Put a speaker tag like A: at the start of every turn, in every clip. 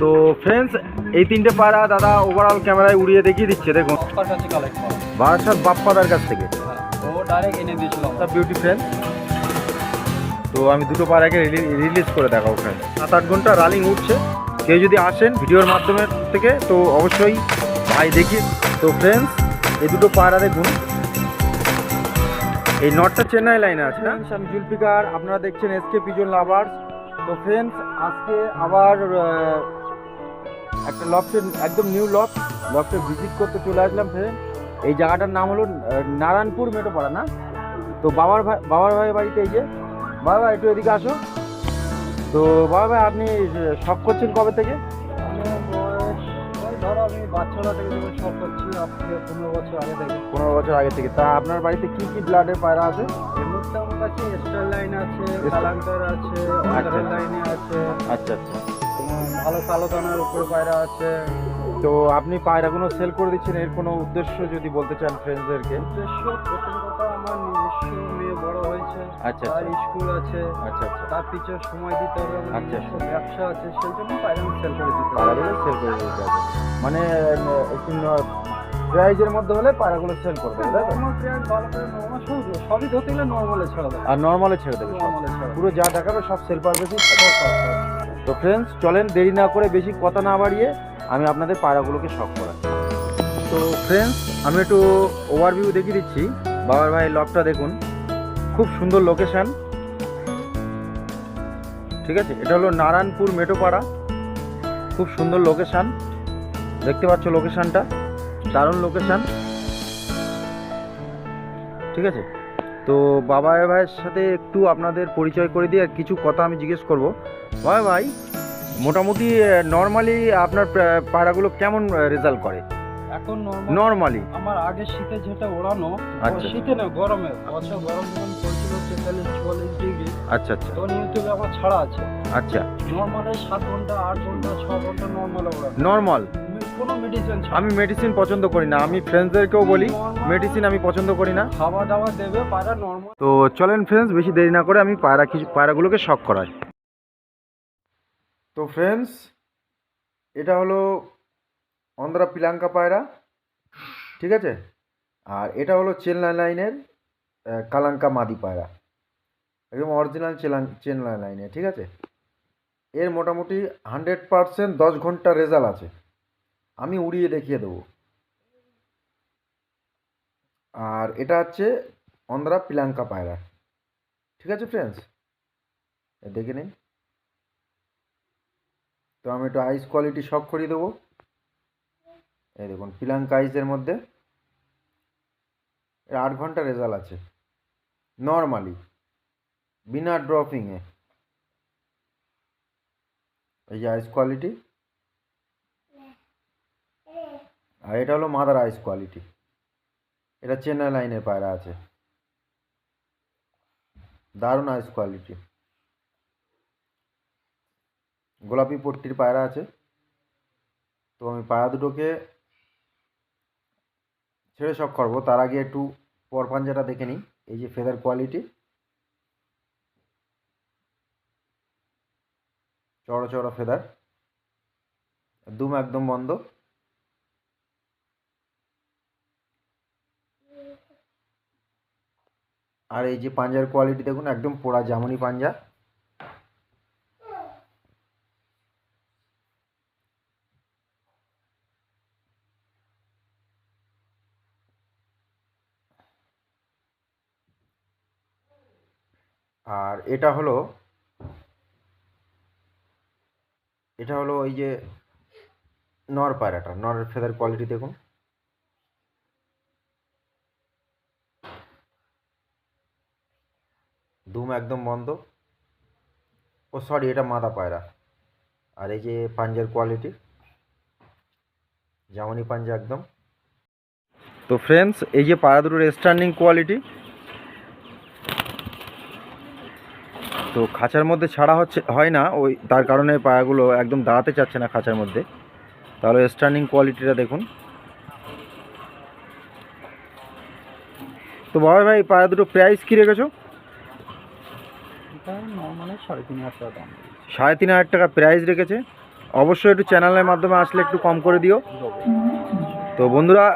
A: তো ফ্রেন্ডস এই তিনটে পায়রা দাদা ওভারঅল ক্যামেরায় উড়িয়ে দেখিয়ে দিচ্ছে দেখুন। বারাসাত বাপ্পাদার কাছ থেকে।
B: হ্যাঁ ও ডাইরেক্ট এনে দিয়েছিল
A: দ্য বিউটি ফ্রেন্ড তো আমি দুটো পায়রাকে রিলিজ করে দেখাবো ফ্রেন্ড সাত আট ঘণ্টা রানিং উঠছে। কেউ যদি আসেন ভিডিওর মাধ্যমে থেকে তো অবশ্যই ভাই দেখি তো ফ্রেন্ডস এই দুটো পায়রা দেখুন। এই নটটা চেন্নাই লাইনে আছে না? আমি জুলফিকার আপনারা দেখছেন এসকে পিজন লাভার্স তো ফ্রেন্ডস আজকে আবার একটা লফটের একদম নিউ লফট লফটে ভিজিট করতে চলে আসলাম ফ্রেন্ড এই জায়গাটার নাম হলো নারায়ণপুর মেটোপাড়া না? তো বাবার ভাই বাবার ভাই বাড়িতে এই যে। বাবা ভাই একটু এদিকে আসো। তো বাবা ভাই আপনি শখ করছেন কবে থেকে?
B: পনেরো বছর আগে থেকে।
A: পনেরো বছর আগে থেকে। তা আপনার বাড়িতে কি কি ব্লাডের পায়রা আছে?
B: আমার কাছে স্টার লাইন আছে কালাঙ্কার আছে লাইনে আছে।
A: আচ্ছা আচ্ছা।
B: ভালো কালো দানার উপরে পায়রা আছে।
A: তো আপনি পায়রাগুলো সেল করে দিচ্ছেন এর কোনো উদ্দেশ্য যদি বলতে চান ফ্রেন্ডসদেরকে
B: উদ্দেশ্য প্রথম কথা আমার নিজস্ব মেয়ে বড় হয়েছে।
A: আচ্ছা
B: তার
A: আচ্ছা
B: স্কুল আছে।
A: আচ্ছা আচ্ছা।
B: তার পিছনে সময় দিতে হবে
A: আচ্ছা,
B: ব্যবসা আছে সেই জন্য পায়রা সেল করে দিতে হবে।
A: পায়রাগুলো সেল করে দিতে হবে। মানে প্রাইজের মধ্যে হলে পায়রাগুলো সেল করবে
B: সব সবই ধরতে গেলে নর্মালে ছাড়া দেবে।
A: আর নর্মালে ছেড়ে দেবে পুরো যা দেখাবে সব সেল পারবেসই তো ফ্রেন্ডস চলেন দেরি না করে বেশি কথা না বাড়িয়ে আমি আপনাদের পায়রাগুলোকে শখ করাই। তো ফ্রেন্ডস আমি একটু ওভারভিউ দেখিয়ে দিচ্ছি। বাবার ভাই লবটা দেখুন। খুব সুন্দর লোকেশান ঠিক আছে? এটা হলো নারায়ণপুর মেটোপাড়া খুব সুন্দর লোকেশান দেখতে পাচ্ছ লোকেশানটা দারুণ লোকেশান ঠিক আছে? তো বাবা ভাইয়ের সাথে একটু আপনাদের পরিচয় করে দিয়ে আর কিছু কথা আমি জিজ্ঞেস করব। বাবা ভাই মোটামুটি নর্মালি আপনার পা- পায়রাগুলো কেমন রেজাল্ট করে?
B: এখন নর্মালি আমার আগে শীতে যেটা ওড়ানো
A: আচ্ছা।
B: শীতে না গরমে বছর গরম যখন পড়ছিল তেতাল্লিশ চুয়াল্লিশ ডিগ্রি
A: আচ্ছা আচ্ছা।
B: তখন ইউটিউবে আমার ছাড়া আছে।
A: আচ্ছা।
B: নর্মালে সাত ঘণ্টা আট ঘণ্টা ছ ঘণ্টা নর্মাল ওড়ানো।
A: নর্মাল আমি মেডিসিন পছন্দ করি না। আমি ফ্রেন্ডসদেরকেও বলি মেডিসিন আমি পছন্দ করি না।
B: খাওয়া দাওয়া দেবে পায়রা নর্মাল
A: তো চলেন ফ্রেন্ডস বেশি দেরি না করে আমি পায়রা কিছু পায়রাগুলোকে শখ করাই। তো ফ্রেন্ডস এটা হলো অন্ধ্রা পিলাঙ্কা পায়রা, ঠিক আছে? আর এটা হলো চেন্নাই লাইনের কালাঙ্কা মাদি পায়রা, একদম অরিজিনাল চেলান চেন্নাই লাইনে, ঠিক আছে? এর মোটামুটি হান্ড্রেড পারসেন্ট দশ ঘণ্টা রেজাল্ট আছে। আমি উড়িয়ে দেখিয়ে দেবো। আর এটা হচ্ছে অন্ধ্রা পিলাঙ্কা পায়রা, ঠিক আছে ফ্রেন্ডস দেখে নিন। তো আমি একটু আইস কোয়ালিটি শক করিয়ে দেবো। এই দেখুন পিলাঙ্কা আইসের মধ্যে আট ঘণ্টা রেজাল্ট আছে। নর্মালি বিনা ড্রপিংয়ে এই যে আইস কোয়ালিটি আর এটা হলো মাদার আইস কোয়ালিটি এটা চেন্নাই লাইনের পায়রা আছে। দারুণ আইস কোয়ালিটি গোলাপি পট্টির পায়রা আছে। তো আমি পায়রা দুটোকে ছেড়ে শখ করব। তার আগে একটু পর পাঞ্জাটা দেখে নিই, এই যে ফেদার কোয়ালিটি চড়া চড়া ফেদার দুম একদম বন্ধ। আর এই যে পাঞ্জার কোয়ালিটি দেখুন, একদম পোড়া জামনি পাঞ্জা। আর এটা হলো এটা হলো ওই যে নর পায়রাটা, নরের ফেদার কোয়ালিটি দেখুন। দুম একদম বন্ধ। ও সরি এটা মাদা পায়রা। আর এই যে পাঞ্জার কোয়ালিটি জামানি পাঞ্জা একদম। তো ফ্রেন্ডস এই যে পায়রা দুটোর স্ট্যান্ডিং কোয়ালিটি তো খাঁচার মধ্যে ছাড়া হচ্ছে হয় না ওই তার কারণে পায়াগুলো একদম দাঁড়াতে চাচ্ছে না খাঁচার মধ্যে। তাহলে স্ট্যান্ডিং কোয়ালিটিটা দেখুন। তো বাবা ভাই পায়া দুটো প্রাইস কী রেখেছো?
B: সাড়ে তিন হাজার টাকা
A: সাড়ে তিন হাজার টাকা প্রাইস রেখেছে। অবশ্যই একটু চ্যানেলের মাধ্যমে আসলে একটু কম করে দিও। তো বন্ধুরা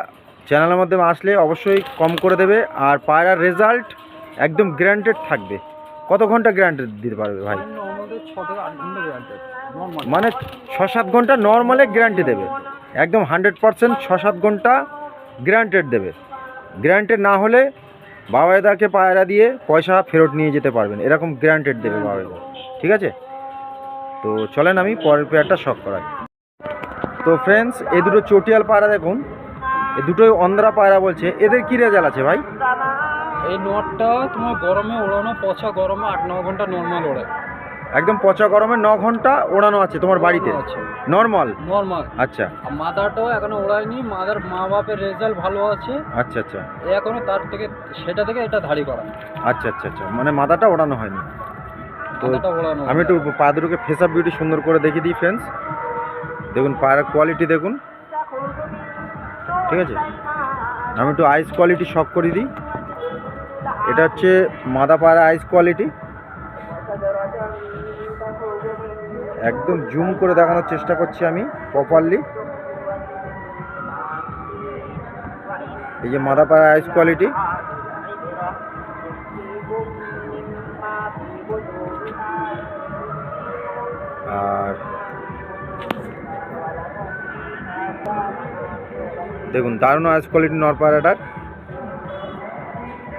A: চ্যানেলের মাধ্যমে আসলে অবশ্যই কম করে দেবে। আর পায়রার রেজাল্ট একদম গ্যারান্টেড থাকবে। কত ঘণ্টা গ্যারান্টেড দিতে পারবে ভাই?
B: নর্মাল
A: মানে ছ সাত ঘণ্টা নর্মালে গ্যারান্টি দেবে। একদম হান্ড্রেড পারসেন্ট ছ সাত ঘণ্টা গ্যারান্টেড দেবে। গ্যারান্টেড না হলে বাবাইদাকে পায়রা দিয়ে পয়সা ফেরত নিয়ে যেতে পারবেন এরকম গ্যারান্টেড দেবে বাবাইদা ঠিক আছে? তো চলেন আমি পরের পেয়ারটা শখ করাই। তো ফ্রেন্ডস এ দুটো চটিয়াল পায়রা দেখুন। এ দুটোই অন্ধ্রা পায়রা বলছে। এদের কী রেজাল্ট আছে ভাই?
B: এই নটটা তোমার গরমে ওড়ানো পচা গরমে আট ন ঘণ্টা নর্মাল ওড়ায়
A: একদম পচা গরমে ন ঘণ্টা ওড়ানো আছে তোমার বাড়িতে?
B: আছে।
A: নর্মাল
B: নর্মাল
A: আচ্ছা।
B: আর মাদারটাও এখনও ওড়ায়নি মাদার মা বাপের রেজাল্ট ভালো আছে।
A: আচ্ছা আচ্ছা।
B: এ এখনও তার থেকে সেটা থেকে এটা ধাড়ি করা।
A: আচ্ছা আচ্ছা আচ্ছা। মানে মাথাটা ওড়ানো হয়নি। তো
B: মাদারটা ওড়ানো
A: আমি একটু পা দুটোকে ফেস আপ বিউটি সুন্দর করে দেখিয়ে দিই ফ্রেন্ডস দেখুন পায়ের কোয়ালিটি দেখুন। ঠিক আছে? আমি একটু আইস কোয়ালিটি শক করে দিই। এটা হচ্ছে মাদা পায়রা আইস কোয়ালিটি একদম জুম করে দেখানোর চেষ্টা করছি আমি প্রপারলি এই যে মাদা পায়রা আইস কোয়ালিটি আর দেখুন দারুণ আইস কোয়ালিটি নরপায়রাটার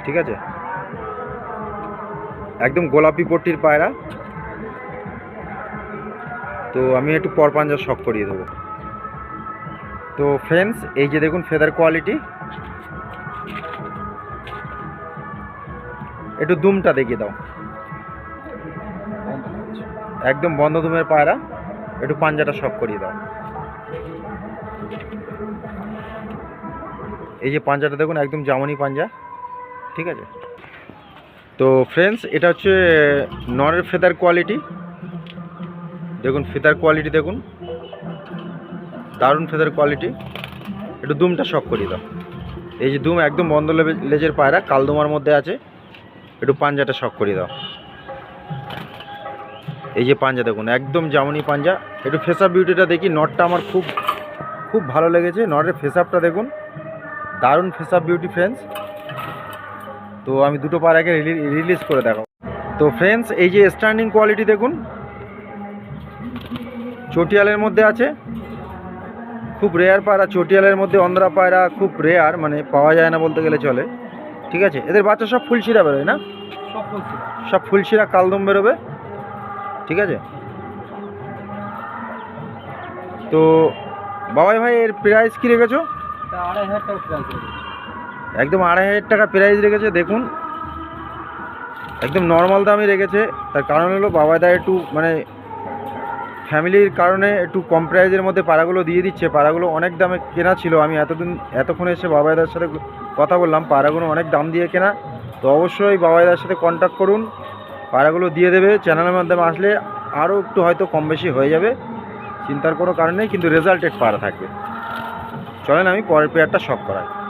A: ঠিক আছে? একদম গোলাপি পট্টির পায়রা। তো আমি একটু পরপাঞ্জা শখ করিয়ে দেবো। তো ফ্রেন্ডস এই যে দেখুন ফেদার কোয়ালিটি একটু দুমটা দেখিয়ে দাও। একদম বন্ধ দুমের পায়রা। একটু পাঞ্জাটা শখ করিয়ে দাও। এই যে পাঞ্জাটা দেখুন, একদম জামনি পাঞ্জা। ঠিক আছে? তো ফ্রেন্ডস এটা হচ্ছে নরের ফেদার কোয়ালিটি দেখুন ফেদার কোয়ালিটি দেখুন। দারুণ ফেদার কোয়ালিটি একটু দুমটা শখ করিয়ে দাও। এই যে দুম একদম বন্ধ লেজের পায়রা, কালদুমার মধ্যে আছে। একটু পাঞ্জাটা শখ করিয়ে দাও। এই যে পাঞ্জা দেখুন, একদম জামনি পাঞ্জা। একটু ফেসআপ বিউটিটা দেখি, নটটা আমার খুব খুব ভালো লেগেছে। নটের ফেসআপটা দেখুন। দারুণ ফেসআপ বিউটি ফ্রেন্ডস তো আমি দুটো পার আগে রিলিজ করে দেখাবো। তো ফ্রেন্ডস এই যে স্ট্যান্ডিং কোয়ালিটি দেখুন চটিয়ালের মধ্যে আছে। খুব রেয়ার পায়রা চটিয়ালের মধ্যে অন্ধ্রা পায়রা খুব রেয়ার মানে পাওয়া যায় না বলতে গেলে চলে। ঠিক আছে? এদের বাচ্চা সব ফুলশিরা বেরোয় না?
B: সব
A: ফুলশিরা কালদম বেরোবে? ঠিক আছে? তো বাবাই ভাই এর প্রাইস কী রেখেছো?
B: আড়াই হাজার টাকা
A: একদম আড়াই হাজার টাকা প্রাইস রেখেছে, দেখুন। একদম নর্মাল দামই রেখেছে। তার কারণ হলো বাবাদা একটু মানে ফ্যামিলির কারণে একটু কম প্রাইজের মধ্যে পাড়াগুলো দিয়ে দিচ্ছে। পাড়াগুলো অনেক দামে কেনা ছিল। আমি এতদিন, এতক্ষণ এসে বাবাইদার সাথে কথা বললাম। পাড়াগুলো অনেক দাম দিয়ে কেনা। তো অবশ্যই বাবাইদার সাথে কন্ট্যাক্ট করুন। পাড়াগুলো দিয়ে দেবে। চ্যানেলের মাধ্যমে আসলে আরও একটু হয়তো কম বেশি হয়ে যাবে। চিন্তার কোনো কারণ নেই, কিন্তু রেজাল্টেড পাড়া থাকবে। চলেন আমি পরের পেয়ারটা শখ করাই।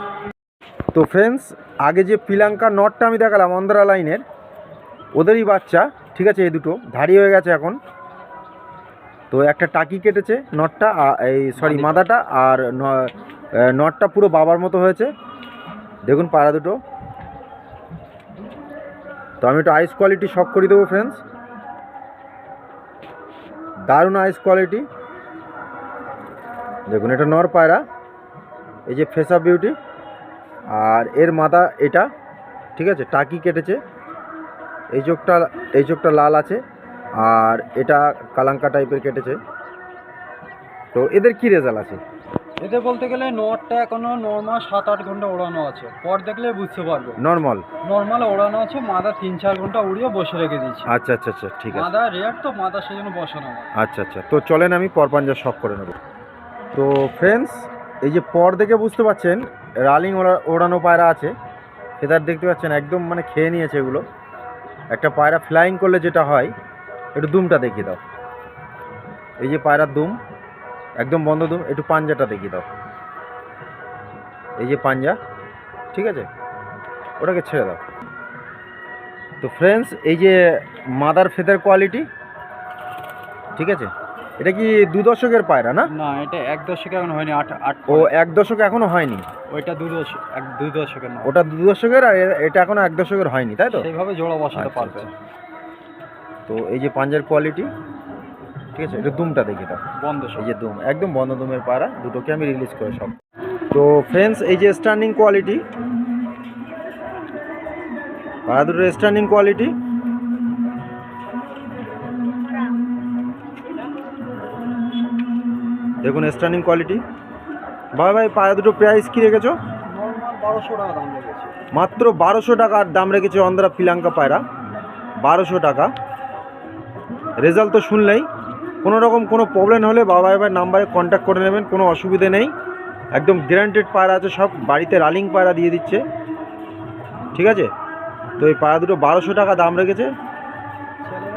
A: তো ফ্রেন্ডস আগে যে পিলাঙ্কা নটটা আমি দেখালাম অন্ধ্রা লাইনের ওদেরই বাচ্চা ঠিক আছে এই দুটো ধাড়ি হয়ে গেছে এখন। তো একটা টাকি কেটেছে নটটা এই সরি মাদাটা। আর নটটা পুরো বাবার মতো হয়েছে। দেখুন পাড়া দুটো। তো আমি একটু আইস কোয়ালিটি শক করে দেবো ফ্রেন্ডস দারুণ আইস কোয়ালিটি দেখুন এটা নর পায়রা। এই যে ফেস আপ বিউটি আর এর মাথা এটা ঠিক আছে টাকি কেটেছে। এই চোখটা এই চোখটা লাল আছে আর এটা কালাঙ্কা টাইপের কেটেছে। তো এদের কি রেজাল্ট আছে?
B: এতে বলতে গেলে নটটা এখনও নর্মাল সাত আট ঘণ্টা ওড়ানো আছে। পর দেখলে বুঝতে পারবে।
A: নর্মাল
B: নর্মাল ওড়ানো আছে মাদা তিন চার ঘণ্টা উড়িয়ে বসে রেখে দিয়েছি।
A: আচ্ছা আচ্ছা আচ্ছা ঠিক আছে।
B: মাদা রেয়ার তো মাদা সেই জন্য বসানো
A: আচ্ছা আচ্ছা তো চলেন আমি পরপাঞ্জা শখ করে নেব। তো ফ্রেন্ডস এই যে পর দেখে বুঝতে পাচ্ছেন রালিং ওড়া ওড়ানো পায়রা আছে। ফেদার দেখতে পাচ্ছেন, একদম মানে খেয়ে নিয়েছে এগুলো। একটা পায়রা ফ্লাইং করলে যেটা হয়, একটু দুমটা দেখিয়ে দাও। এই যে পায়রার দুম, একদম বন্ধ দুম, একটু পাঞ্জাটা দেখিয়ে দাও। এই যে পাঞ্জা, ঠিক আছে? ওটাকে ছেড়ে দাও। তো ফ্রেন্ডস এই যে মাদার ফেদার কোয়ালিটি ঠিক আছে? এটা কি দু দশকের পায়রা না?
B: না এটা এক দশকে এখন হয়নি আট আট
A: ও এক দশক এখনও হয়নি?
B: ওইটা দু দশক এক দুই দশকের না।
A: ওটা দু দশকের আর এটা এখনও এক দশকের হয়নি তাই তো?
B: সেইভাবে জোড়া বসাতে
A: আচ্ছা,
B: পারবে।
A: আচ্ছা। তো এই যে পাঞ্জার কোয়ালিটি ঠিক আছে? এটা দুমটা দেখি দাও
B: বন্ধ
A: এই যে দুম একদম বন্ধ দুমের পাড়া দুটোকে আমি রিলিজ করে সব। তো ফ্রেন্ডস এই যে স্ট্যান্ডিং কোয়ালিটি পাড়া দুটোর স্ট্যান্ডিং কোয়ালিটি দেখুন স্ট্যান্ডিং কোয়ালিটি ভাই ভাই পাড়া দুটো প্রাইস কী রেখেছো?
B: বারোশো টাকা দাম লেগেছে
A: মাত্র বারোশো টাকার দাম রেখেছে অন্ধ্রা পিলাঙ্কা পায়রা। বারোশো টাকা। রেজাল্ট তো শুনলেই। কোনো রকম কোনো প্রবলেম হলে বাবা এবার নাম্বারে কন্ট্যাক্ট করে নেবেন কোনো অসুবিধে নেই। একদম গ্যারান্টেড পায়রা আছে সব বাড়িতে রালিং পায়রা দিয়ে দিচ্ছে। ঠিক আছে? তো এই পায়রা দুটো বারোশো টাকা দাম রেখেছে।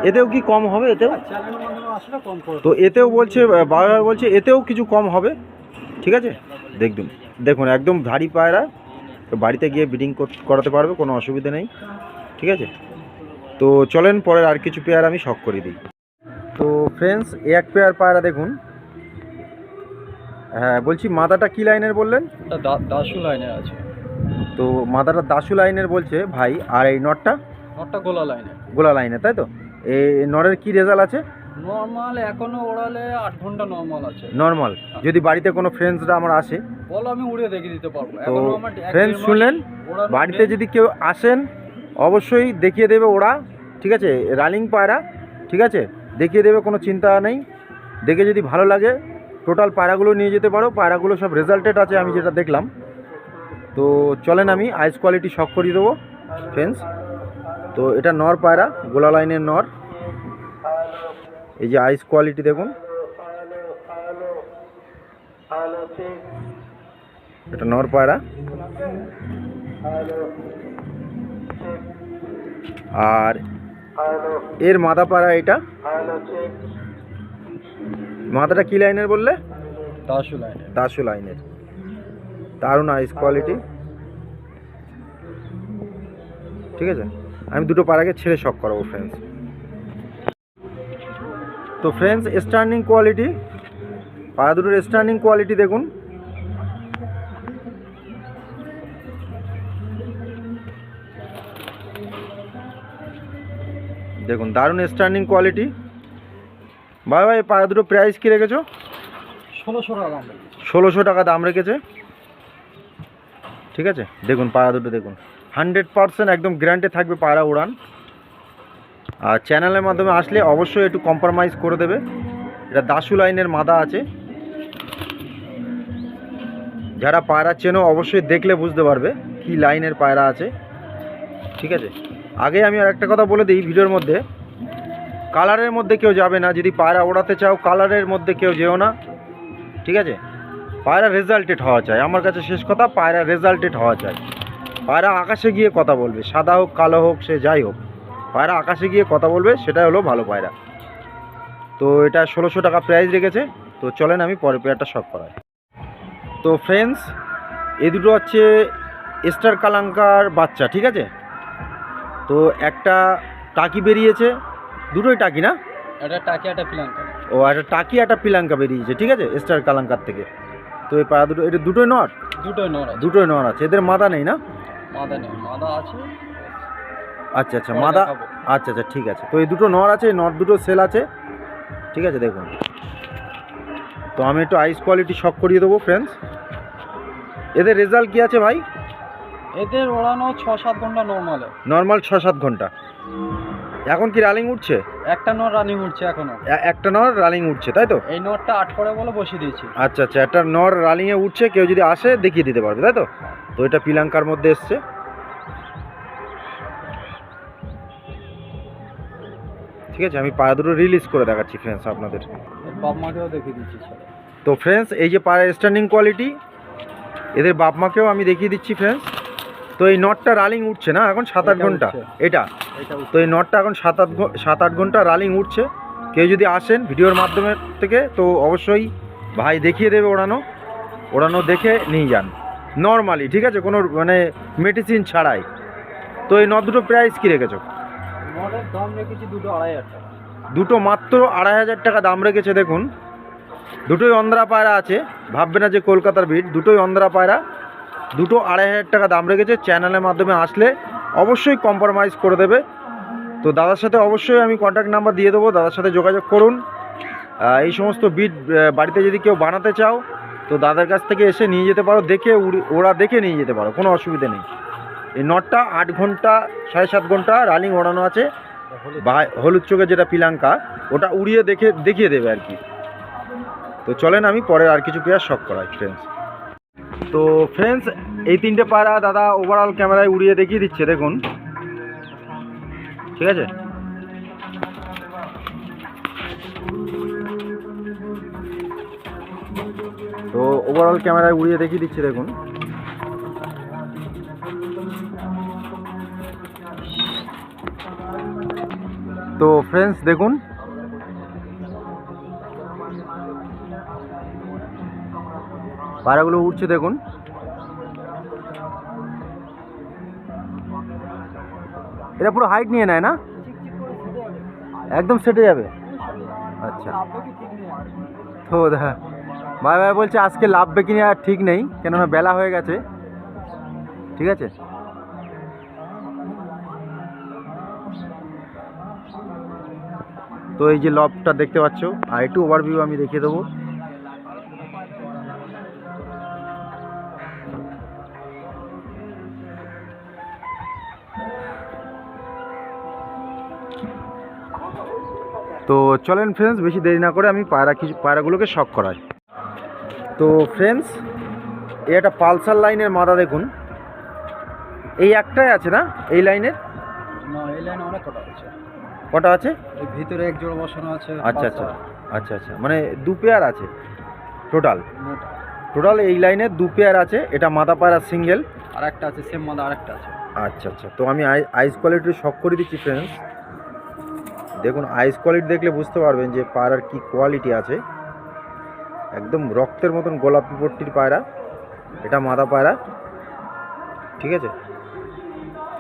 A: এতেও কি কম হবে এতেও?
B: আসলে কম করে
A: তো এতেও বলছে বাবা বলছে এতেও কিছু কম হবে ঠিক আছে? দেখুন দেখুন একদম ভারী পায়রা তো বাড়িতে গিয়ে ব্রিডিং করাতে পারবে কোনো অসুবিধা নেই ঠিক আছে? তো চলেন পরের আর কিছু পেয়ার আমি শখ করে দিই। তো ফ্রেন্ডস এক পেয়ার পায়রা দেখুন। হ্যাঁ বলছি মাদাটা কি লাইনের বললেন?
B: দাসু লাইনে আছে।
A: তো মাদাটা দাসু লাইনের বলছে ভাই আর এই নটটা?
B: নটটা গোলা লাইনে
A: গোলা লাইনে তাই তো? নরের কি রেজাল্ট আছে?
B: নর্মাল এখনও ওড়ালে আট ঘণ্টা নর্মাল আছে।
A: নর্মাল যদি বাড়িতে কোনো ফ্রেন্ডসরা আমার আসে
B: বলো আমি উড়িয়ে দেখিয়ে দিতে পারব।
A: তো ফ্রেন্ডস শুনলেন? বাড়িতে যদি কেউ আসেন অবশ্যই দেখিয়ে দেবে ওরা ঠিক আছে? রানিং পায়রা ঠিক আছে? দেখিয়ে দেবে কোনো চিন্তা নেই। দেখে যদি ভালো লাগে টোটাল পায়রাগুলো নিয়ে যেতে পারো। পায়রাগুলো সব রেজাল্টেড আছে আমি যেটা দেখলাম। তো চলেন আমি আইস কোয়ালিটি শখ করিয়ে দেবো ফ্রেন্ডস তো এটা নর পায়রা গোলা লাইনের নর। এই যে আইস কোয়ালিটি দেখুন। এটা নর পায়রা। আর এর মাথা পায়রা এটা। মাথাটা কি লাইনের বললে?
B: লাইনে
A: দাসু লাইনের। দারুণ আইস কোয়ালিটি ঠিক আছে? আমি দুটো পাড়াকে ছেড়ে শখ করাবো ফ্রেন্ডস তো ফ্রেন্ডস স্ট্যান্ডিং কোয়ালিটি পাড়া দুটোর স্ট্যান্ডিং কোয়ালিটি দেখুন। দেখুন দারুণ স্ট্যান্ডিং কোয়ালিটি ভাই ভাই পাড়া দুটো প্রাইস কী রেখেছো?
B: ষোলোশো টাকা
A: ষোলোশো টাকা দাম রেখেছে। ঠিক আছে? দেখুন পাড়া দুটো দেখুন। হান্ড্রেড পারসেন্ট একদম গ্যারান্টি থাকবে পায়রা উড়ান। আর চ্যানেলের মাধ্যমে আসলে অবশ্যই একটু কম্প্রোমাইজ করে দেবে। এটা দাসু লাইনের মাদা আছে। যারা পায়রা চেনো অবশ্যই দেখলে বুঝতে পারবে কি লাইনের পায়রা আছে। ঠিক আছে? আগে আমি আর একটা কথা বলে দিই ভিডিওর মধ্যে। কালারের মধ্যে কেউ যাবে না। যদি পায়রা ওড়াতে চাও, কালারের মধ্যে কেউ যেও না। ঠিক আছে? পায়রা রেজাল্টেড হওয়া চাই। আমার কাছে শেষ কথা, পায়রা রেজাল্টেড হওয়া চাই। পায়রা আকাশে গিয়ে কথা বলবে। সাদা হোক কালো হোক সে যাই হোক। পায়রা আকাশে গিয়ে কথা বলবে সেটাই হলো ভালো পায়রা। তো এটা ষোলোশো টাকা প্রাইস রেখেছে। তো চলেন আমি পরের পেয়ারটা শখ করাই। তো ফ্রেন্ডস এ দুটো হচ্ছে স্টার কালাঙ্কার বাচ্চা ঠিক আছে? তো একটা টাকি বেরিয়েছে। দুটোই টাকি না?
B: এটা টাকি একটা প্ল্যান করে
A: ও একটা টাকি একটা পিলাঙ্কা বেরিয়েছে ঠিক আছে? স্টার কালাঙ্কার থেকে। তো এই পাড়া দুটো এটা দুটোই নর?
B: দুটোই নর
A: দুটোই নর আছে এদের মাথা নেই না?
B: মাদা নেই মাদা আছে।
A: আচ্ছা আচ্ছা মাদা আচ্ছা আচ্ছা ঠিক আছে। তো এই দুটো নর আছে নর দুটো সেল আছে। ঠিক আছে দেখুন। তো আমি একটু আইস কোয়ালিটি শক করিয়ে দেবো ফ্রেন্ডস এদের রেজাল্ট কি আছে ভাই?
B: এদের ওড়ানো ছ সাত ঘণ্টা নর্মালে
A: নর্মাল ছ সাত ঘণ্টা। এখন কি রানিং উঠছে?
B: একটা নর রানিং উঠছে
A: এখনও। একটা নর রানিং উঠছে তাই তো?
B: এই নটটা আট করে বলে বসিয়ে দিয়েছি।
A: আচ্ছা আচ্ছা একটা নর রানিংয়ে উঠছে কেউ যদি আসে দেখিয়ে দিতে পারবে তাই তো? তো এটা পিলাঙ্কার মধ্যে এসছে। ঠিক আছে আমি পাড়া দুটো রিলিজ করে দেখাচ্ছি ফ্রেন্ডস আপনাদের।
B: বাপ মাকেও দেখিয়ে দিচ্ছি
A: তো ফ্রেন্ডস এই যে পাড়ার স্ট্যান্ডিং কোয়ালিটি এদের বাপ মাকেও আমি দেখিয়ে দিচ্ছি ফ্রেন্ডস তো এই নটটা রালিং উঠছে না? এখন সাত আট
B: ঘণ্টা।
A: এটা। তো এই নটটা এখন সাত আট সাত আট ঘণ্টা রালিং উঠছে। কেউ যদি আসেন ভিডিওর মাধ্যমে থেকে তো অবশ্যই ভাই দেখিয়ে দেবে ওড়ানো। ওড়ানো দেখে নিয়ে যান। নর্মালি ঠিক আছে? কোনো মানে মেডিসিন ছাড়াই। তো এই নট দুটো প্রাইস কী রেখেছো?
B: নটের দাম রেখেছি দুটো আড়াই হাজার টাকা।
A: দুটো মাত্র আড়াই হাজার টাকা দাম রেখেছে দেখুন। দুটোই অন্ধ্রা পায়রা আছে। ভাববে না যে কলকাতার ভিড়। দুটোই অন্ধ্রা পায়রা। দুটো আড়াই হাজার টাকা দাম রেখেছে। চ্যানেলের মাধ্যমে আসলে অবশ্যই কম্প্রোমাইজ করে দেবে। তো দাদার সাথে অবশ্যই আমি কন্ট্যাক্ট নাম্বার দিয়ে দেবো। দাদার সাথে যোগাযোগ করুন। এই সমস্ত বিট বাড়িতে যদি কেউ বানাতে চাও তো দাদার কাছ থেকে এসে নিয়ে যেতে পারো, দেখে ওরা দেখে নিয়ে যেতে পারো, কোনো অসুবিধা নেই। এই নটটা আট ঘণ্টা, সাড়ে সাত ঘণ্টা রানিং ওড়ানো আছে হলুদ চোখে যেটা পিলাঙ্কা, ওটা উড়িয়ে দেখে দেখিয়ে দেবে আর কি। তো চলেন আমি পরে আর কিছু পেয়ার শখ করাই ফ্রেন্ডস তো ফ্রেন্ডস এই তিনটে পায়রা দাদা ওভারঅল ক্যামেরায় উড়িয়ে দেখিয়ে দিচ্ছে, দেখুন। ঠিক আছে? তো ওভারঅল ক্যামেরায় উড়িয়ে দেখিয়ে দিচ্ছি, দেখুন। তো ফ্রেন্ডস দেখুন। পায়রাগুলো উঠছে দেখুন। এটা পুরো হাইট নিয়ে নেয় না? একদম সেটে যাবে। আচ্ছা। তো ভাই ভাই বলছে, আজকে লাভবে কিনা আর ঠিক নেই, কেননা বেলা হয়ে গেছে। ঠিক আছে? তো এই যে লবটা দেখতে পাচ্ছ আর একটু ওভারভিউ আমি দেখিয়ে দেবো। তো চলেন ফ্রেন্ডস বেশি দেরি না করে আমি পায়রা কিছু পায়রাগুলোকে শখ করাই। তো ফ্রেন্ডস এই একটা পালসার লাইনের মাদা দেখুন। এই একটাই আছে না এই লাইনের?
B: না এই লাইনে অনেক কটা আছে।
A: কটা আছে?
B: ভিতরে এক জোড়া বসানো আছে
A: আচ্ছা আচ্ছা আচ্ছা আচ্ছা মানে দু পেয়ার আছে টোটাল টোটাল এই লাইনে দু পেয়ার আছে এটা মাদা পায়রা সিঙ্গেল
B: আর একটা আছে সেম মাদা আরেকটা আছে।
A: আচ্ছা আচ্ছা তো আমি আই আইস কোয়ালিটি শখ করে দিচ্ছি ফ্রেন্ডস দেখুন আইস কোয়ালিটি দেখলে বুঝতে পারবেন যে পায়রার কি কোয়ালিটি আছে। একদম রক্তের মতন গোলাপি পট্টির পায়রা। এটা মাদা পায়রা। ঠিক আছে?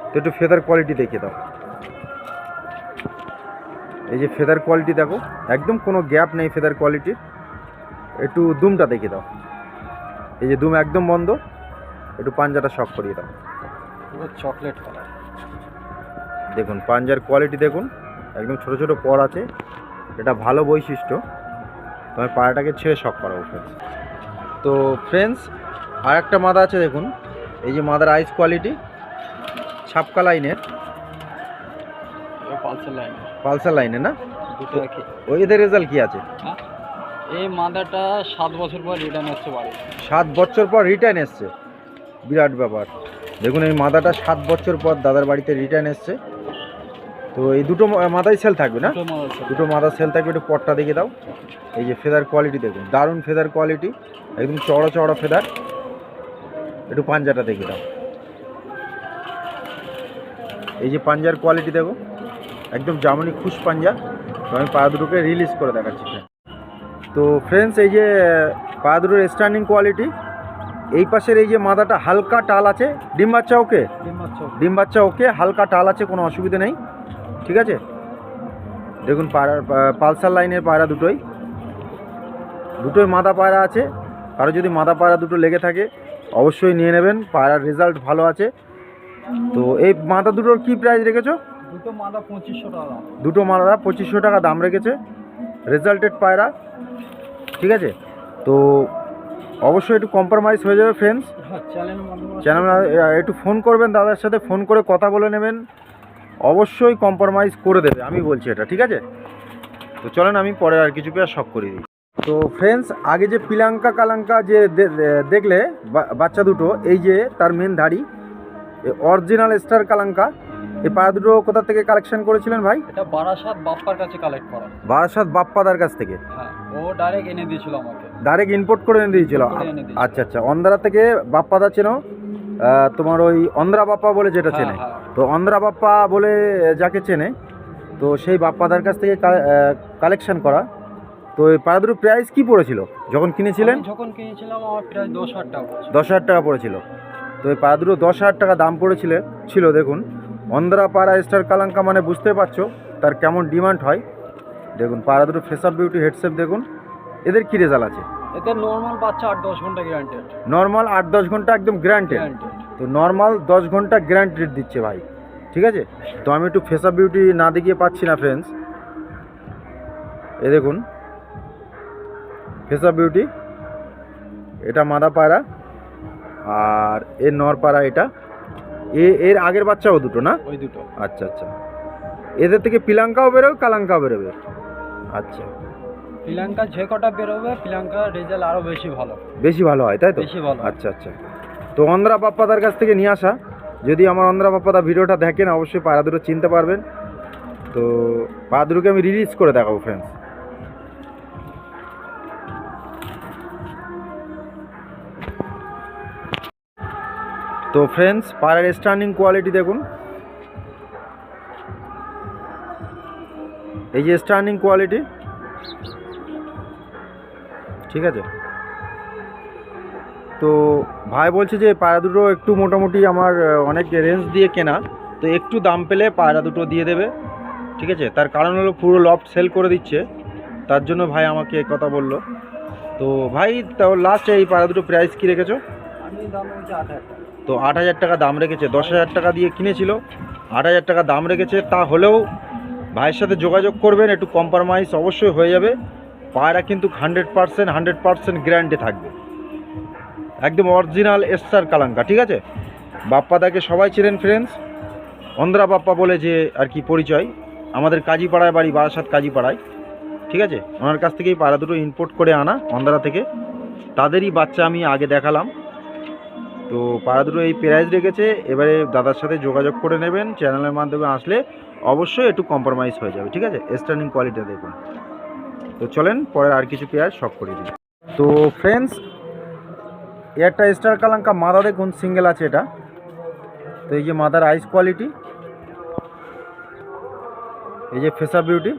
A: তো একটু ফেদার কোয়ালিটি দেখিয়ে দাও। এই যে ফেদার কোয়ালিটি দেখো একদম কোনো গ্যাপ নেই ফেদার কোয়ালিটির একটু দুমটা দেখিয়ে দাও। এই যে দুম একদম বন্ধ। একটু পাঞ্জাটা শখ করিয়ে দাও।
B: চকলেট কালার
A: দেখুন পাঞ্জার কোয়ালিটি দেখুন। একদম ছোট ছোট পর আছে। এটা ভালো বৈশিষ্ট্য। তোমার পায়রাটাকে ছেড়ে শখ করা ফ্রেন্ডস তো ফ্রেন্ডস আর একটা মাদা আছে দেখুন। এই যে মাদার আইস কোয়ালিটি ছাপকা লাইনের
B: পালসার লাইন
A: পালসার লাইনে না? ওই এদের রেজাল্ট কি আছে?
B: এই মাদাটা সাত বছর পর রিটার্ন বাড়ি।
A: সাত বছর পর রিটার্ন এসছে। বিরাট ব্যাপার। দেখুন এই মাদাটা সাত বছর পর দাদার বাড়িতে রিটার্ন এসছে। তো এই দুটো মাদাই সেল থাকবে না?
B: দুটো মাদা
A: দুটো মাদার সেল থাকবে একটু পটটা দেখে দাও। এই যে ফেদার কোয়ালিটি দেখুন দারুণ ফেদার কোয়ালিটি একদম চড়া চড়া ফেদার একটু পাঞ্জাটা দেখে দাও। এই যে পাঞ্জার কোয়ালিটি দেখো একদম জার্মানি খুশ পাঞ্জা। তো আমি পা দুটোকে রিলিজ করে দেখাচ্ছি। তো ফ্রেন্ডস এই যে পা দুটোর স্ট্যান্ডিং কোয়ালিটি এই পাশের এই যে মাদাটা হালকা টাল আছে। ডিম বাচ্চা ওকে?
B: ডিম বাচ্চা
A: ওকে। হালকা টাল আছে কোনো অসুবিধা নেই। ঠিক আছে? দেখুন পায়রা পালসার লাইনের পায়রা দুটোই। দুটোই মাদা পায়রা আছে। কারও যদি মাদা পায়রা দুটো লেগে থাকে অবশ্যই নিয়ে নেবেন। পায়রার রেজাল্ট ভালো আছে। তো এই মাদা দুটোর কি প্রাইস রেখেছো?
B: দুটো মাদা পঁচিশশো টাকা।
A: দুটো মাদা পঁচিশশো টাকা দাম রেখেছে। রেজাল্টেড পায়রা। ঠিক আছে? তো অবশ্যই একটু কম্প্রোমাইজ হয়ে যাবে ফ্রেন্ডস চ্যানেল একটু ফোন করবেন দাদার সাথে। ফোন করে কথা বলে নেবেন। অবশ্যই কম্প্রোমাইজ করে দেবে। আমি বলছি এটা ঠিক আছে? তো চলেন আমি পরে আর কিছু পেয়ার শখ করে দিই। তো ফ্রেন্ডস আগে যে পিলাঙ্কা কালাঙ্কা যে দেখলে বাচ্চা দুটো এই যে তার মেন ধাড়ি অরিজিনাল স্টার কালাঙ্কা এই পাড়া দুটো কোথা থেকে কালেকশন করেছিলেন ভাই?
B: এটা বারাসাত বাপ্পার কাছে কালেক্ট করা।
A: বারাসাত বাপ্পাদার কাছ থেকে?
B: হ্যাঁ ও ডাইরেক্ট এনে দিয়েছিল আমাকে।
A: ডাইরেক্ট ইম্পোর্ট করে এনে দিয়েছিল। আচ্ছা আচ্ছা অন্ধ্রা থেকে বাপ্পাদা চেনো? তোমার ওই অন্ধ্রা বাপ্পা বলে যেটা
B: হ্যাঁ,
A: চেনে।
B: হ্যাঁ।
A: তো অন্ধ্রা বাপ্পা বলে যাকে চেনে তো সেই বাপ্পাদার কাছ থেকে কালেকশন করা। তো এই দুটো প্রাইস কি পড়েছিল? যখন কিনেছিলেন?
B: যখন কিনেছিলাম আমার প্রায় দশ হাজার টাকা পড়েছিল।
A: দশ হাজার টাকা পড়েছিল। তো এই পাড়া দুটো দশ হাজার টাকা দাম পড়েছিল ছিল দেখুন। অন্ধ্রা পাড়া স্টার কালাঙ্কা মানে বুঝতে পারছ তার কেমন ডিমান্ড হয়। দেখুন পায়রা দুটো ফেস আপ বিউটি হেডসেপ দেখুন। এদের কি রেজাল্ট আছে?
B: এতে নর্মাল বাচ্চা আট দশ ঘণ্টা গ্যারান্টেড
A: নর্মাল আট দশ ঘণ্টা একদম গ্যারান্টেড
B: গ্যারান্টেড
A: তো নর্মাল দশ ঘণ্টা গ্যারান্টেড দিচ্ছে ভাই। ঠিক আছে? তো আমি একটু ফেস আপ বিউটি না দেখিয়ে পাচ্ছি না ফ্রেন্ডস এ দেখুন ফেস বিউটি এটা মাদা পায়রা আর এর নর পায়রা এটা। এ এর আগের বাচ্চাও দুটো না?
B: ওই দুটো।
A: আচ্ছা আচ্ছা। এদের থেকে পিলাঙ্কাও বেরোবে কালাঙ্কাও বেরোবে? আচ্ছা।
B: প্রিয়াঙ্কা যে কটা বেরোবে প্রিয়াঙ্কার রেজাল্ট আরও বেশি ভালো।
A: বেশি ভালো হয় তাই তো?
B: বেশি ভালো।
A: আচ্ছা আচ্ছা। তো অন্ধ্রা পাপ্পাদার কাছ থেকে নিয়ে আসা। যদি আমার অন্ধ্রা পাপ্পাদা ভিডিওটা দেখেন অবশ্যই পায়রা দুটো চিনতে পারবেন। তো পায়রা দুটোকে আমি রিলিজ করে দেখাবো ফ্রেন্ডস তো ফ্রেন্ডস পায়রার স্ট্যান্ডিং কোয়ালিটি দেখুন। এই যে স্ট্যান্ডিং কোয়ালিটি ঠিক আছে? তো ভাই বলছে যে পায়রা দুটো একটু মোটামুটি আমার অনেক রেঞ্জ দিয়ে কেনা। তো একটু দাম পেলে পায়রা দুটো দিয়ে দেবে। ঠিক আছে? তার কারণ হলো পুরো লফট সেল করে দিচ্ছে। তার জন্য ভাই আমাকে কথা বলল। তো ভাই, তাও লাস্টে এই পায়রা দুটো প্রাইস কী রেখেছো?
B: আমি দাম হচ্ছে আট হাজার
A: তো আট হাজার টাকা দাম রেখেছে, দশ হাজার টাকা দিয়ে কিনেছিল। আট হাজার টাকা দাম রেখেছে, তা হলেও ভাইয়ের সাথে যোগাযোগ করবেন, একটু কম্প্রোমাইজ অবশ্যই হয়ে যাবে। পায়রা কিন্তু hundred percent hundred percent guarantee থাকবে। একদম অরিজিনাল এস্টার কালাঙ্কা, ঠিক আছে? বাপ্পা বাপ্পাদাকে সবাই ছিলেন ফ্রেন্ডস অন্ধ্রা বাপ্পা বলে যে আর কি পরিচয়। আমাদের কাজীপাড়ায় বাড়ি, বারাসাত কাজীপাড়ায়, ঠিক আছে? ওনার কাছ থেকেই পায়রা দুটো ইম্পোর্ট করে আনা অন্ধ্রা থেকে। তাদেরই বাচ্চা আমি আগে দেখালাম। তো পাড়া দুটো এই প্রাইস রেখেছে। এবারে দাদার সাথে যোগাযোগ করে নেবেন। চ্যানেলের মাধ্যমে আসলে অবশ্যই একটু কম্প্রোমাইজ হয়ে যাবে, ঠিক আছে? স্ট্যান্ডিং কোয়ালিটিটা দেখুন। তো চলেন, পরে আর কিছু পেয়ার শখ করিয়ে দিই। তো ফ্রেন্ডস একটা স্টার কালাঙ্কা মাদা দেখুন সিঙ্গেল আছে এটা। তো এই যে মাদার আইস কোয়ালিটি এই যে ফেসা বিউটি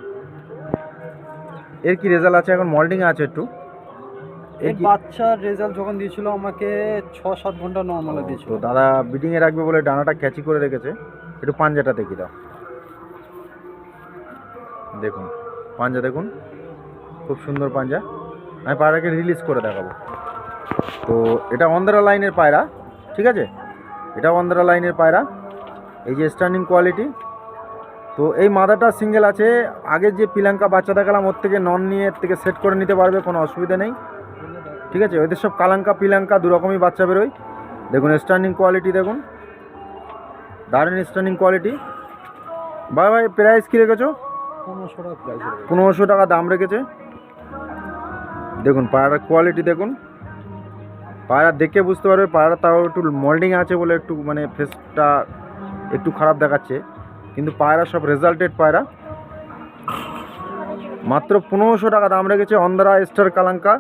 A: এর কি রেজাল্ট আছে? এখন মল্ডিং আছে একটু। এর
B: এই বাচ্চার রেজাল্ট যখন দিয়েছিল আমাকে ছ সাত ঘণ্টা নর্মালে দিয়েছিল
A: তো দাদা বিডিংয়ে রাখবে বলে ডানাটা ক্যাচি করে রেখেছে। একটু পাঞ্জাটা দেখি দাও। দেখুন পাঞ্জা দেখুন। খুব সুন্দর পাঞ্জা। আমি পায়রাকে রিলিজ করে দেখাবো। তো এটা অন্ধ্রা লাইনের পায়রা ঠিক আছে? এটা অন্ধ্রা লাইনের পায়রা। এই যে স্ট্যান্ডিং কোয়ালিটি তো এই মাদাটা সিঙ্গেল আছে। আগের যে পিলাঙ্কা বাচ্চা দেখালাম ওর থেকে নন নিয়ে এর থেকে সেট করে নিতে পারবে কোনো অসুবিধা নেই। ঠিক আছে? ওদের সব কালাঙ্কা পিলাঙ্কা দু রকমই বাচ্চা বেরোয়। দেখুন স্ট্যান্ডিং কোয়ালিটি দেখুন। দারুণ স্ট্যান্ডিং কোয়ালিটি ভাই ভাই প্রাইস কী রেখেছো?
B: পনেরোশো টাকা
A: পনেরোশো টাকা দাম রেখেছে। দেখুন পায়রার কোয়ালিটি দেখুন। পায়রা দেখে বুঝতে পারবে পায়রা তাও একটু মোল্ডিং আছে বলে একটু মানে ফেসটা একটু খারাপ দেখাচ্ছে। কিন্তু পায়রা সব রেজাল্টেড পায়রা। মাত্র পনেরোশো টাকা দাম রেখেছে অন্ধ্রা স্টার কালাঙ্কা।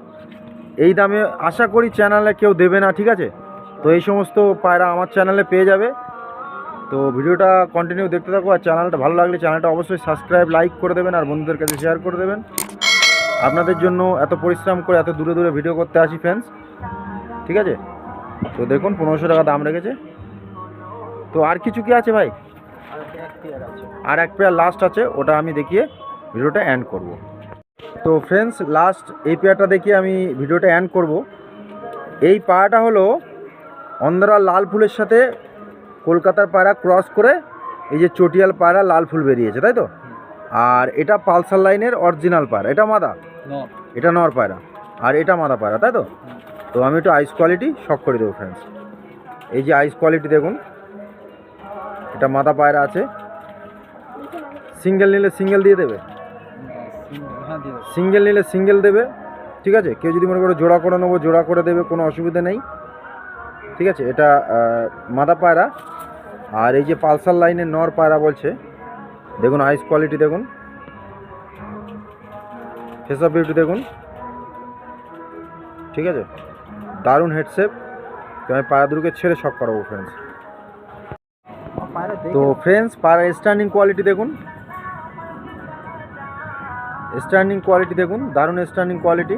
A: এই দামে আশা করি চ্যানেলে কেউ দেবে না ঠিক আছে? তো এই সমস্ত পায়রা আমার চ্যানেলে পেয়ে যাবে। তো ভিডিওটা কন্টিনিউ দেখতে থাকো আর চ্যানেলটা ভালো লাগলে চ্যানেলটা অবশ্যই সাবস্ক্রাইব লাইক করে দেবেন আর বন্ধুদের কাছে শেয়ার করে দেবেন। আপনাদের জন্য এত পরিশ্রম করে এত দূরে দূরে ভিডিও করতে আসি ফ্রেন্ডস ঠিক আছে? তো দেখুন পনেরোশো টাকা দাম রেখেছে। তো আর কিছু কি আছে ভাই?
B: আর এক পেয়ার
A: লাস্ট আছে ওটা আমি দেখিয়ে ভিডিওটা এন্ড করব। তো ফ্রেন্ডস লাস্ট এই পেয়ারটা দেখিয়ে আমি ভিডিওটা অ্যান্ড করব। এই পায়রাটা হলো অন্ধ্রা লাল ফুলের সাথে কলকাতার পায়রা ক্রস করে এই যে চটিয়াল পায়রা লাল ফুল বেরিয়েছে তাই তো? আর এটা পালসার লাইনের অরিজিনাল পায়রা এটা মাদা? এটা নর পায়রা আর এটা মাদা পায়রা তাই তো? তো আমি একটু আইস কোয়ালিটি শক করে দেবো ফ্রেন্ডস এই যে আইস কোয়ালিটি দেখুন। এটা মাদা পায়রা আছে। সিঙ্গেল নিলে সিঙ্গেল
B: হ্যাঁ দিয়ে দেবো।
A: সিঙ্গেল নিলে সিঙ্গেল দেবে ঠিক আছে? কেউ যদি মনে করো জোড়া করে নেব জোড়া করে দেবে কোনো অসুবিধা নেই। ঠিক আছে? এটা মাদা পায়রা। আর এই যে পালসার লাইনের নর পায়রা বলছে দেখুন আইস কোয়ালিটি দেখুন। ফেসআপ বিউটি দেখুন। ঠিক আছে? দারুণ হেডসেপ তো আমি পায়রা দুটোকে ছেড়ে শখ করাবো ফ্রেন্ডস তো ফ্রেন্ডস পায়রা স্ট্যান্ডিং কোয়ালিটি দেখুন। স্ট্যান্ডিং কোয়ালিটি দেখুন দারুণ স্ট্যান্ডিং কোয়ালিটি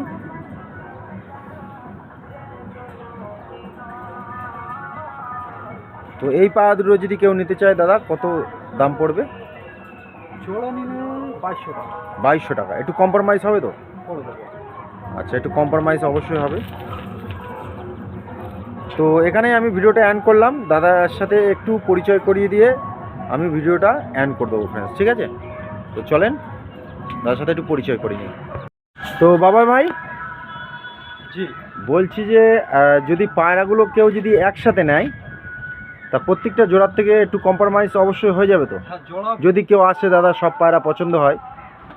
A: তো এই পায়রা দুটো যদি কেউ নিতে চায় দাদা কত দাম পড়বে?
B: বাইশশো টাকা।
A: বাইশশো টাকা। একটু কম্প্রোমাইজ হবে তো? আচ্ছা একটু কম্প্রোমাইজ অবশ্যই হবে। তো এখানেই আমি ভিডিওটা অ্যান্ড করলাম। দাদার সাথে একটু পরিচয় করিয়ে দিয়ে আমি ভিডিওটা অ্যান্ড করে দেবো ফ্রেন্ডস ঠিক আছে? তো চলেন। দাদার সাথে একটু পরিচয় করে নিই। তো বাবা ভাই?
B: জি।
A: বলছি যে যদি পায়রাগুলো কেউ যদি একসাথে নেয় তা প্রত্যেকটা জোড়ার থেকে একটু কম্প্রোমাইজ অবশ্যই হয়ে যাবে তো?
B: হ্যাঁ
A: যদি কেউ আসে দাদা সব পায়রা পছন্দ হয়।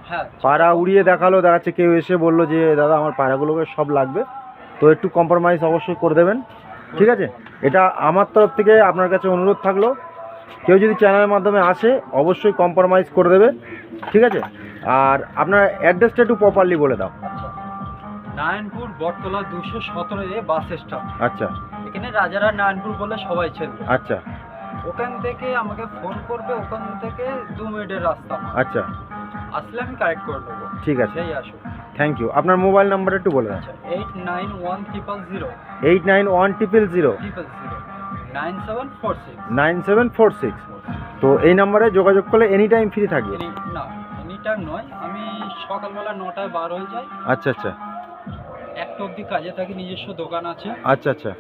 B: হ্যাঁ
A: পায়রা উড়িয়ে দেখাল দেখাচ্ছে কেউ এসে বলল যে দাদা আমার পায়রাগুলোকে সব লাগবে। তো একটু কম্প্রোমাইজ অবশ্যই করে দেবেন। ঠিক আছে? এটা আমার তরফ থেকে আপনার কাছে অনুরোধ থাকল। কেউ যদি চ্যানেলের মাধ্যমে আসে অবশ্যই কম্প্রোমাইজ করে দেবে। ঠিক আছে? আর আপনার অ্যাড্রেসটা একটু প্রপারলি বলে দাও।
B: আচ্ছা নারায়ণপুর বটতলা দুশো সতেরো এ বাস স্টপ।
A: আচ্ছা।
B: এখানে রাজারা নারায়ণপুর বলে সবাই চেনবে
A: আচ্ছা।
B: ওখান থেকে আমাকে ফোন করবে ওখান থেকে দু মিনিটের রাস্তা।
A: আচ্ছা।
B: আসলে আমি কারেক্ট করে দেবো
A: ঠিক আছে।
B: সেই আসো।
A: থ্যাংক ইউ আপনার মোবাইল নাম্বার একটু বলে
B: আচ্ছা eight nine one triple zero
A: eight nine one triple zero
B: triple zero nine seven four six
A: nine seven four six তো এই নাম্বারে যোগাযোগ করলে এনি টাইম ফ্রি থাকবে
B: না। টাইম নয় আমি সকালবেলা নটায় বার হয়ে যাই।
A: আচ্ছা আচ্ছা।
B: একটা অবধি কাজে থাকি নিজস্ব দোকান আছে।
A: আচ্ছা আচ্ছা।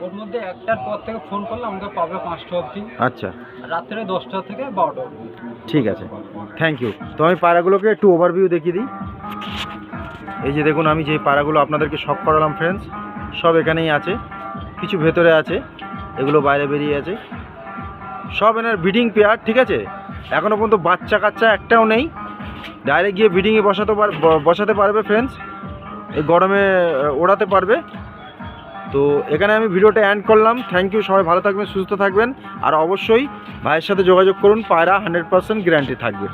B: ওর মধ্যে একটার পর থেকে ফোন করলে আমাকে পাবে পাঁচটা অবধি।
A: আচ্ছা।
B: রাত্রে দশটা থেকে বারোটা অবধি।
A: ঠিক আছে। থ্যাংক ইউ তো আমি পাড়াগুলোকে একটু ওভারভিউ দেখিয়ে দিই। এই যে দেখুন আমি যে পাড়াগুলো আপনাদেরকে শখ করালাম ফ্রেন্ডস সব এখানেই আছে। কিছু ভেতরে আছে এগুলো বাইরে বেরিয়ে আছে। সব এনার ব্রিডিং পেয়ার ঠিক আছে? এখনও পর্যন্ত বাচ্চা কাচ্চা একটাও নেই। ডাইরেক্ট গিয়ে ব্রিডিংয়ে বসাতে পার বসাতে পারবে ফ্রেন্ডস এই গরমে ওড়াতে পারবে। তো এখানে আমি ভিডিওটা অ্যান্ড করলাম। থ্যাংক ইউ সবাই ভালো থাকবেন, সুস্থ থাকবেন। আর অবশ্যই ভাইয়ের সাথে যোগাযোগ করুন। পায়রা হান্ড্রেড পার্সেন্ট গ্যারান্টি থাকবে।